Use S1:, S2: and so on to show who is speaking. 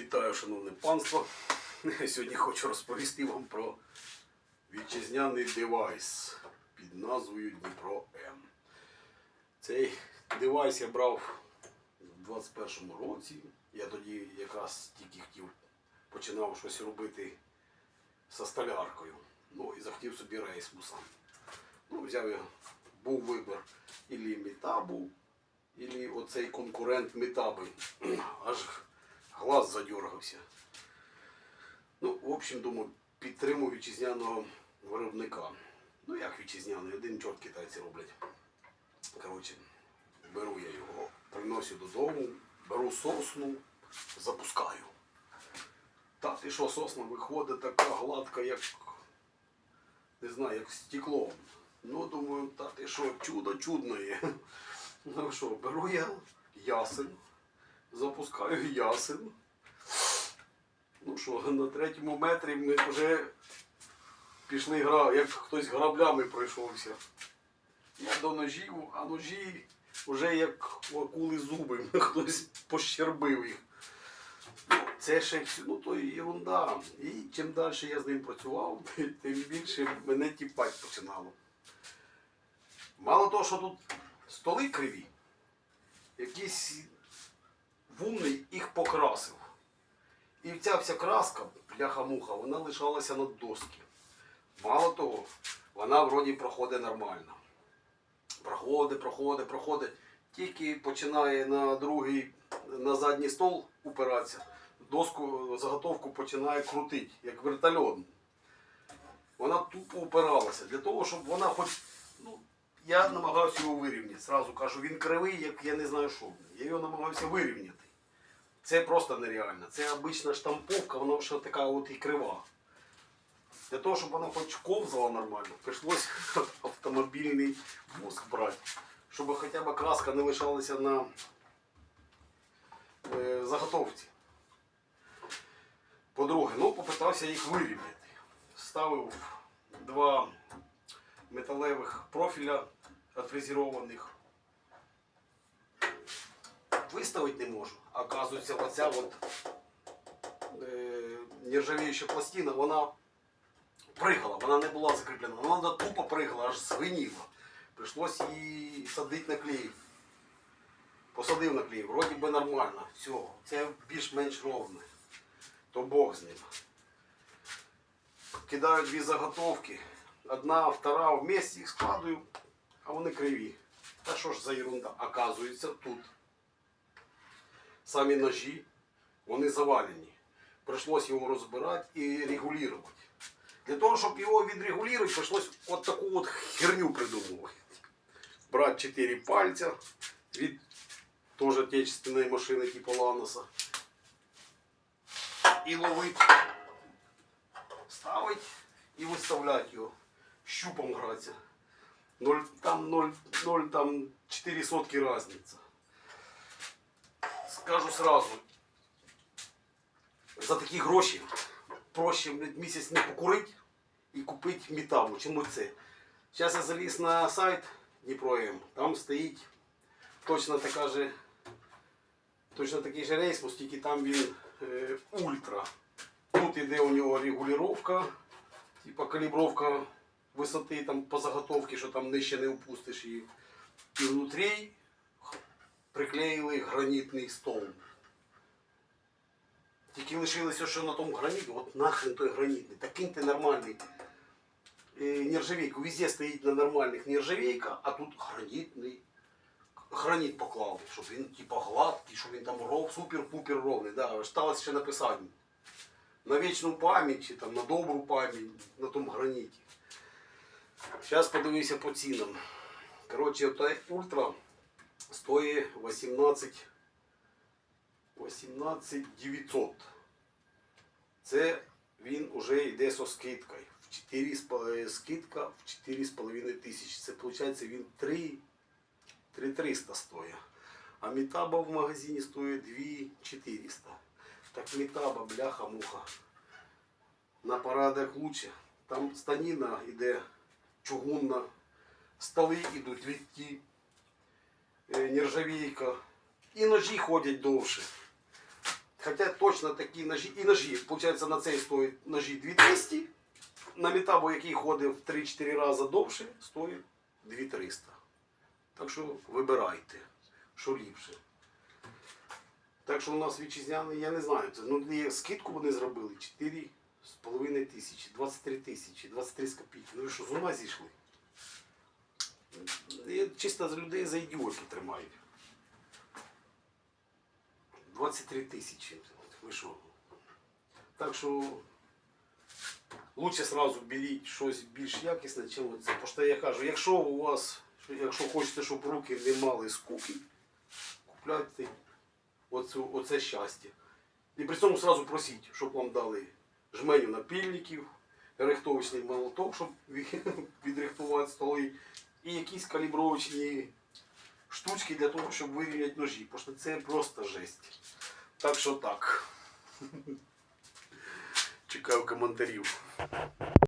S1: Вітаю, шановне панство. Сьогодні хочу розповісти вам про вітчизняний девайс під назвою Дніпро М. Цей девайс я брав у 21-му році. Я тоді якраз тільки хотів починав щось робити со столяркою. Ну і захотів собі рейсмуса. Ну, взяв я, був вибір ілі Мітабу, ілі оцей конкурент Мітаби. Аж глаз задергався. Ну, в общем, думаю, підтримую вітчизняного виробника. Ну, як вітчизняний, один чорт китайці роблять. Коротше, беру я його, приношу додому, беру сосну, запускаю. Та ти що, сосна виходить така гладка, як не знаю, як стекло. Ну, думаю, та ти що, чудо чудное. Ну що, беру я ясен, запускаю ясен. Ну що, на третьому метрі ми вже пішли гра, як хтось граблями пройшовся. Я до ножів, а ножі вже як у акули зуби, хтось пощербив їх. Ну, Це ще ну, то ерунда. І чим далі я з ним працював, тим більше мене тіпать починало. Мало того, що тут столи криві, якийсь вумний їх покрасив. І ця вся краска, бляха-муха, вона лишалася на доски. Мало того, вона вроді проходить нормально. Проходить, проходить, проходить. Тільки починає на другий, на задній стол упиратися, доску, заготовку починає крутити, як вертольот. Вона тупо упиралася. Для того, щоб вона хоч. Ну, я намагався його вирівняти. Сразу кажу, він кривий, як я не знаю що. Я його намагався вирівняти. Це просто нереально. Це обична штамповка, вона ще така от і крива. Для того, щоб вона хоч ковзала нормально, прийшлось автомобільний воск брати. Щоб хоча б краска не лишалася на е, заготовці. По-друге, ну попитався їх вирівняти. Ставив два металевих профіля отфрезерованих. Виставити не можу. Оказується, оця от е, нержавіюча пластина, вона пригала, вона не була закріплена. Вона тупо пригала, аж звеніла. Прийшлось її садити на клей. Посадив на клей, вроді би нормально. Все, це більш-менш ровне. То Бог з ним. Кидаю дві заготовки. Одна, втора вместе їх складую, а вони криві. Та що ж за ерунда? Оказується, тут самі ножі, вони завалені. Прийшлось його розбирати і регулювати. Для того, щоб його відрегулювати, прийшлось от таку от херню придумувати. Брати 4 пальця від теж отечественної машини типу Ланоса. І ловити, ставити і виставляти його. Щупом гратися. Ноль, там 0, 0, там 4 сотки різниця. Скажу сразу, за такі гроші проще місяць не покурити і купити металу, чим оце. Зараз я заліз на сайт Дніпро М, там стоїть точно така же, точно такий же рейсмус, тільки там він е, ультра. Тут іде у нього регулювання, типа калібровка висоти там по заготовці, що там нижче не опустиш її. І внутрі приклеїли гранітний стол. Тільки лишилося, що на тому граніті, от нахрен той гранітний, та киньте нормальний е, нержавейку. Везде стоїть на нормальних нержавейка, а тут гранітний. Граніт поклали, щоб він типа гладкий, щоб він там ров, супер-пупер ровний. Да, осталось ще написати. На вічну пам'ять чи там на добру пам'ять на тому граніті. Зараз подивися по цінам. Коротше, ультра стоїть 18 18 900. Це він вже йде со скидкою. В 4, з пол- е, скидка в 4,5 тисячі. Це виходить він 3 3300 стоїть. А метаба в магазині стоїть 2400. Так метаба, бляха-муха. На парадах лучше. Там станіна йде чугунна. Столи йдуть е, нержавійка. І ножі ходять довше. Хоча точно такі ножі, і ножі, виходить, на цей стоїть ножі 2200, на метабо, який ходив 3-4 рази довше, стоїть 2300. Так що вибирайте, що ліпше. Так що у нас вітчизняний, я не знаю, це, ну, скидку вони зробили 4,5 тисячі, 23 тисячі, 23 з копійки. Ну ви що, з ума зійшли? Чисто з людей за ідіотів тримають. 23 тисячі. Ви що? Так що лучше сразу беріть щось більш якісне, чим оце. Тому що я кажу, якщо у вас, якщо хочете, щоб руки не мали скуки, купляйте оцю, оце щастя. І при цьому сразу просіть, щоб вам дали жменю напільників, рихтовочний молоток, щоб відрихтувати столи, і якісь калібровочні штучки для того, щоб вирівняти ножі. Тому що це просто жесть. Так що так. Чекаю коментарів.